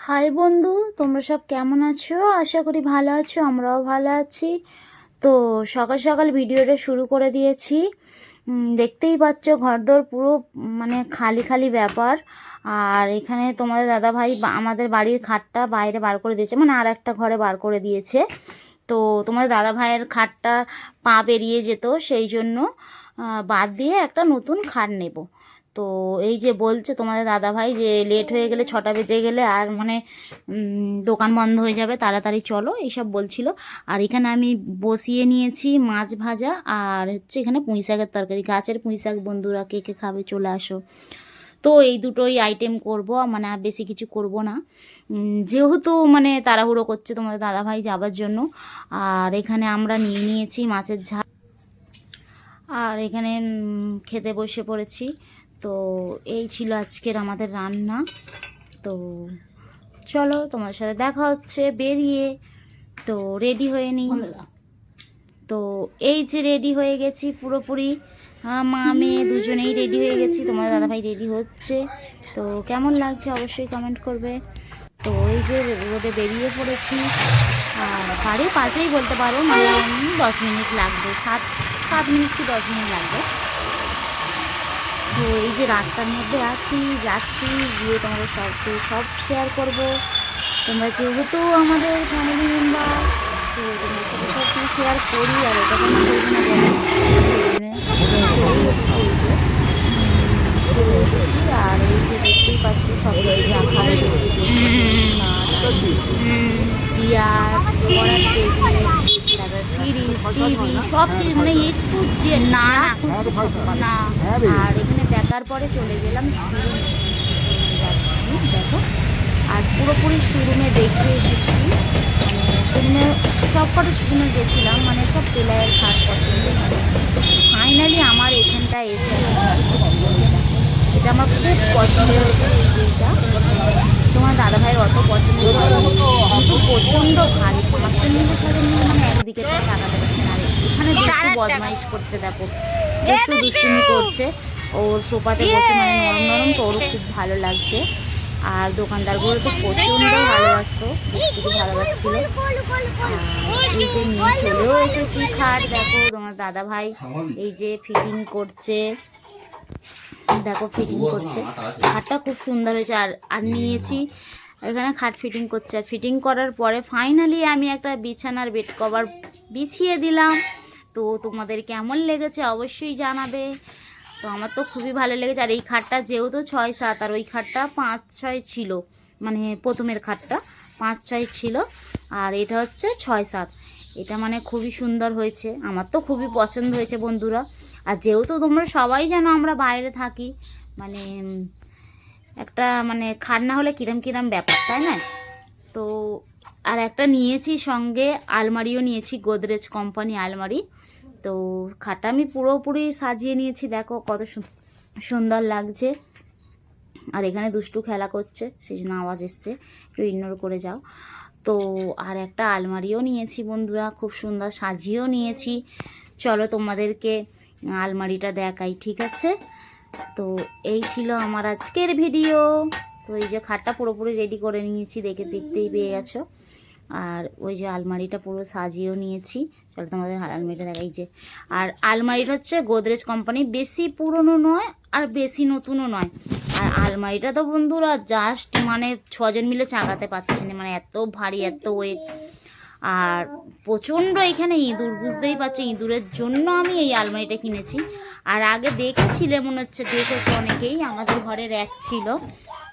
High বন্ধু, তোমরা সব কেমন আছো? আশা করি ভালো আছো, আমরাও ভালো আছি। তো সকাল সকাল ভিডিওটা শুরু করে দিয়েছি। দেখতেই পাচ্ছ ঘরদোর পুরো মানে খালি খালি ব্যাপার। আর এখানে তোমাদের দাদা ভাই আমাদের বাড়ির খাটটা বাইরে বার করে দিয়েছে মানে আর একটা ঘরে বার করে দিয়েছে। তো তোমাদের দাদা ভাইয়ের খাটটা পা বেরিয়ে যেত, সেই জন্য বাদ দিয়ে একটা নতুন খাট নেব। তো এই যে বলছে তোমাদের দাদা ভাই যে লেট হয়ে গেলে ছটা বেজে গেলে আর মানে দোকান বন্ধ হয়ে যাবে, তাড়াতাড়ি চলো, এইসব বলছিল। আর এখানে আমি বসিয়ে নিয়েছি মাছ ভাজা আর হচ্ছে এখানে পুঁই শাকের তরকারি। গাছের পুঁই শাক বন্ধুরা, কে কে খাবে চলে আসো। তো এই দুটোই আইটেম করব মানে আর বেশি কিছু করব না। যেহেতু মানে তাড়াহুড়ো করছে তোমাদের দাদা ভাই যাবার জন্য, আর এখানে আমরা নিয়ে নিয়েছি মাছের ঝাল। আর এখানে খেতে বসে পড়েছি। তো এই ছিল আজকের আমাদের রান্না। তো চলো তোমার সাথে দেখা হচ্ছে বেরিয়ে। তো রেডি হয়ে নিই। তো এই যে রেডি হয়ে গেছি পুরোপুরি। মা মেয়ে দুজনেই রেডি হয়ে গেছি। তোমার দাদাভাই রেডি হচ্ছে। তো কেমন লাগছে অবশ্যই কমেন্ট করবে। তো এই যে রোডে বেরিয়ে পড়েছি। আর বাড়ির পাশেই বলতে পারো মানে দশ মিনিট লাগবে। সাত সাত মিনিট কি দশ মিনিট লাগবে? তো যে রাস্তার মধ্যে আছি যাচ্ছি গিয়ে তোমাদের সাথে সব শেয়ার করব। তোমরা যেহেতু আমাদের ফ্যামিলি মেম্বার তো তোমাদের সাথে সব কিছু শেয়ার করি আর এটা কোনো করব না চলে এসেছি আর এই যে দেখতেই পাচ্ছ সব কিছু রাখা হয়েছে চেয়ার টেবিল টিভি সব কিছু মানে একটু যে না না। আর এখানে দেখার পরে চলে গেলাম শোরুমে। যাচ্ছি দেখো। আর পুরোপুরি শোরুমে দেখে এসেছি। মানে শোরুমে সব কটা শোরুমে গেছিলাম মানে সব টেলারের খাট পছন্দ। ফাইনালি আমার এখানটা এসে। এটা আমার খুব পছন্দ হয়েছে এই তোমার দাদাভাইয়ের অত পছন্দ কিন্তু প্রচণ্ড ভারী। পাঁচশো নিলে সাথে নিয়ে মানে একদিকে তো চাকাতে পারছে না আর এখানে দুষ্টু বদমাইশ করছে দেখো। দুষ্টু দুষ্টুমি করছে। ওর সোফাতে বসে মানে নরম নরম তো ওরও খুব ভালো লাগছে। আর দোকানদারগুলো তো প্রচণ্ড ভালোবাসতো খুবই ভালোবাসছিল। এই যে নিয়ে চলেও এসেছি খাট দেখো তোমার দাদা ভাই এই যে ফিটিং করছে। দেখো ফিটিং করছে। খাটটা খুব সুন্দর হয়েছে। আর আর নিয়েছি এখানে খাট ফিটিং করছে। আর ফিটিং করার পরে ফাইনালি আমি একটা বিছানার বেড কভার বিছিয়ে দিলাম। তো তোমাদের কেমন লেগেছে অবশ্যই জানাবে। তো আমার তো খুবই ভালো লেগেছে। আর এই খাটটা যেহেতু ছয় সাত, আর ওই খাটটা পাঁচ ছয় ছিল মানে প্রথমের খাটটা পাঁচ ছয় ছিল, আর এটা হচ্ছে ছয় সাত। এটা মানে খুবই সুন্দর হয়েছে। আমার তো খুবই পছন্দ হয়েছে বন্ধুরা। আর যেহেতু তোমরা সবাই জানো আমরা বাইরে থাকি মানে একটা মানে খাট না হলে কিরম কিরম ব্যাপার, তাই না? তো আর একটা নিয়েছি সঙ্গে আলমারিও নিয়েছি, গোদরেজ কোম্পানি আলমারি। তো খাটটা আমি পুরোপুরি সাজিয়ে নিয়েছি, দেখো কত সুন্দর লাগছে। আর এখানে দুষ্টু খেলা করছে, সেই জন্য আওয়াজ এসছে। একটু ইগনোর করে যাও। তো আর একটা আলমারিও নিয়েছি বন্ধুরা, খুব সুন্দর সাজিয়েও নিয়েছি। চলো তোমাদেরকে আলমারিটা দেখাই, ঠিক আছে? তো এই ছিল আমার আজকের ভিডিও। তো এই যে খাটটা পুরোপুরি রেডি করে নিয়েছি, দেখে দেখতেই পেয়ে গেছো। আর ওই যে আলমারিটা পুরো সাজিয়েও নিয়েছি। চলো তোমাদের আলমারিটা দেখাই যে। আর আলমারিটা হচ্ছে গোদরেজ কোম্পানি বেশি পুরনো নয় আর বেশি নতুনও নয়। আর আলমারিটা তো বন্ধুরা জাস্ট মানে ছজন মিলে চাগাতে পারছে না মানে এত ভারী, এত ওয়েট আর প্রচণ্ড এখানে ইঁদুর, বুঝতেই পারছ, ইঁদুরের জন্য আমি এই আলমারিটা কিনেছি। আর আগে দেখেছিলে, মনে হচ্ছে দেখেছ অনেকেই, আমাদের ঘরে র্যাক ছিল।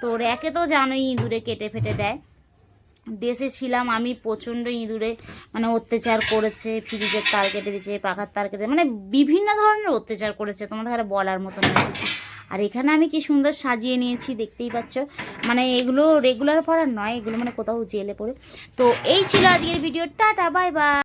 তো র্যাকে তো জানোই ইঁদুরে কেটে ফেটে দেয়। দেশে ছিলাম, আমি প্রচণ্ড ইঁদুরে মানে অত্যাচার করেছে, ফ্রিজের তার কেটে দিয়েছে, পাখার তার কেটে মানে বিভিন্ন ধরনের অত্যাচার করেছে, তোমাদের আর বলার মতো না আর এখানে আমি কি সুন্দর সাজিয়ে নিয়েছি, দেখতেই পাচ্ছ। মানে এগুলো রেগুলার পড়ার নয়, এগুলো মানে কোথাও জেলে পড়ে। তো এই ছিল আজকের ভিডিও টাটা বাই বাই